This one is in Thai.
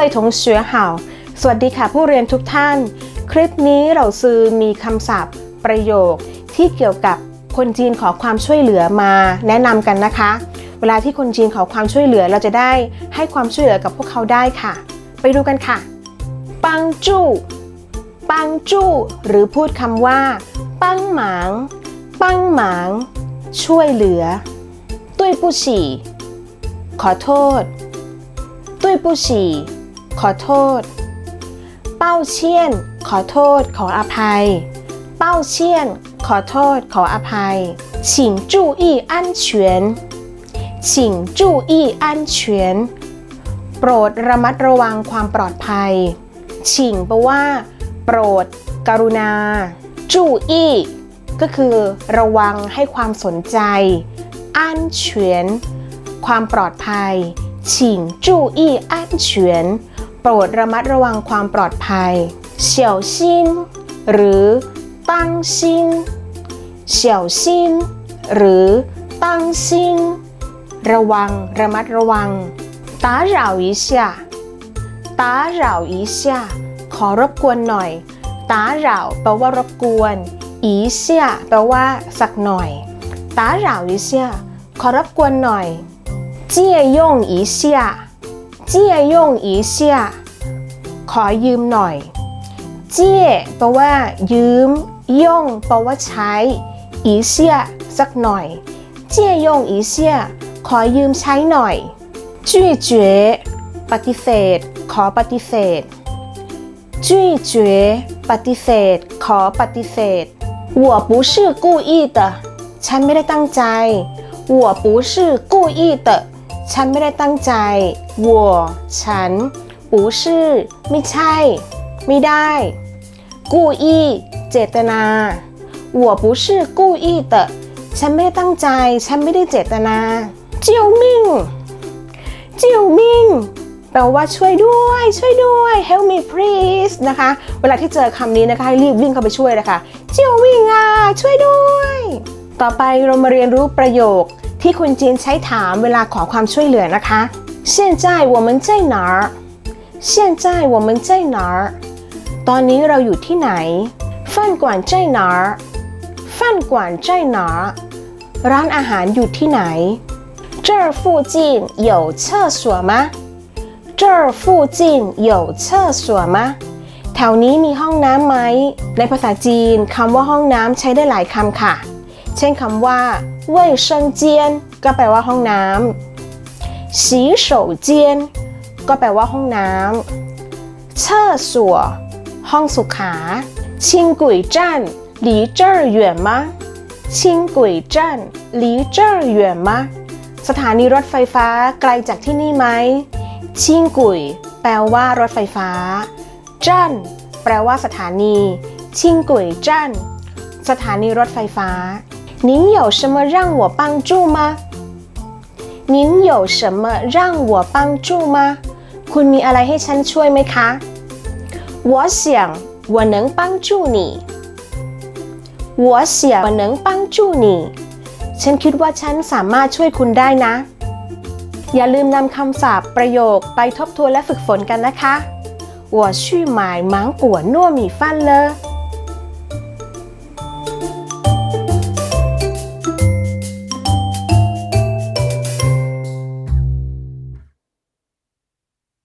位同学好สวัสดีค่ะผู้เรียนทุกท่าน คลิปนี้เราซื้อมีคำศัพท์ ประโยคที่เกี่ยวกับคนจีนขอความช่วยเหลือมาแนะนำกันนะคะ เวลาที่คนจีนขอความช่วยเหลือเราจะได้ให้ความช่วยเหลือกับพวกเขาได้ค่ะ ไปดูกันค่ะ ปังจู้ ปังจู้ หรือพูดคำว่า ปังหมาง ปังหมาง ช่วยเหลือ ตุ้ยผู้ฉี่ ขอโทษ ตุ้ยผู้ฉี่ ขอโทษ เป้าเชี่ยน ขอโทษ ขออภัย เป้าเชี่ยน ขอโทษ ขออภัย请注意安全请注意安全โปรดระมัดระวังความปลอดภัย ฉิงแปลว่า โปรด กรุณา จู้อี้ก็คือ ระวังให้ความสนใจอันเฉียนความปลอดภัย ฉิงจู้อี้อันเฉียนโ ปรดระมัดระวังความปลอดภัยเฉียวชินหรือตั้งชินเฉียวชินหรือตั้งชินระวัง ระมัดระวังตาเหล่าอีเซียตาเหล่าอีเซียขอรบกวนหน่อยตาเหล่าแปลว่ารบกวนอีเซียแปลว่าสักหน่อยตาเหล่าอีเซียขอรบกวนหน่อยเจี้งอีเซีย 借用一下借用一下ขอยืมหน่อยเจี้ยแปลว่า ยืม ย่งแปลว่าใช้อีเซียสักหน่อยเจี้ยยงอีเซียขอยืมใช้หน่อยจุ้ยเจ๋ปฏิเสธ ขอปฏิเสธจุ้ยเจ๋ปฏิเสธ ขอปฏิเสธ我不是故意的ฉันไม่ได้ตั้งใจ我不是故意的 ฉันไม่ได้ตั้งใจ我ฉัน不是ไม่ใช่ ไม่ได้故意เจตนา我不是故意的ฉันไม่ได้ตั้งใจ ฉันไม่ได้เจตนา救命救命แปลว่าช่วยด้วย ช่วยด้วย help me please นะคะ เวลาที่เจอคำนี้นะคะให้รีบวิ่งเข้าไปช่วยนะคะเจียววิ่งอ่ะช่วยด้วย ต่อไปเรามาเรียนรู้ประโยค ที่คนจีนใช้ถามเวลาขอความช่วยเหลือนะคะ现在我们在哪儿现在我们在哪儿ตอนนี้เราอยู่ที่ไหน饭馆在哪儿饭馆在哪儿ร้านอาหารอยู่ที่ไหน这儿附近有厕所吗这儿附近有厕所吗แถวนี้มีห้องน้ำไหม ในภาษาจีนคำว่าห้องน้ำใช้ได้หลายคำค่ะ เช่นคำว่าเว่ก็แปลว่าห้องน้ำสีโก็แปลว่าห้องน้ำเช่ห้องสุขาชิงกุยจันหลีเจ้อเยื่อหมสถานีรถไฟฟ้าไกลจากที่นี่ไหม ชิงกุย แปลว่ารถไฟฟ้า จันแปลว่าสถานี ชิงกุยจันสถานีรถไฟฟ้า 您有什么让我帮助吗您有什么让我帮助吗คุณมีอะไรให้ฉันช่วยไหมคะ我想我能帮助你我想我能帮助你ฉันคิดว่าฉันสามารถช่วยคุณได้นะ อย่าลืมนำคำศัพท์ประโยคไปทบทวนและฝึกฝนกันนะคะ我去买芒果糯米饭了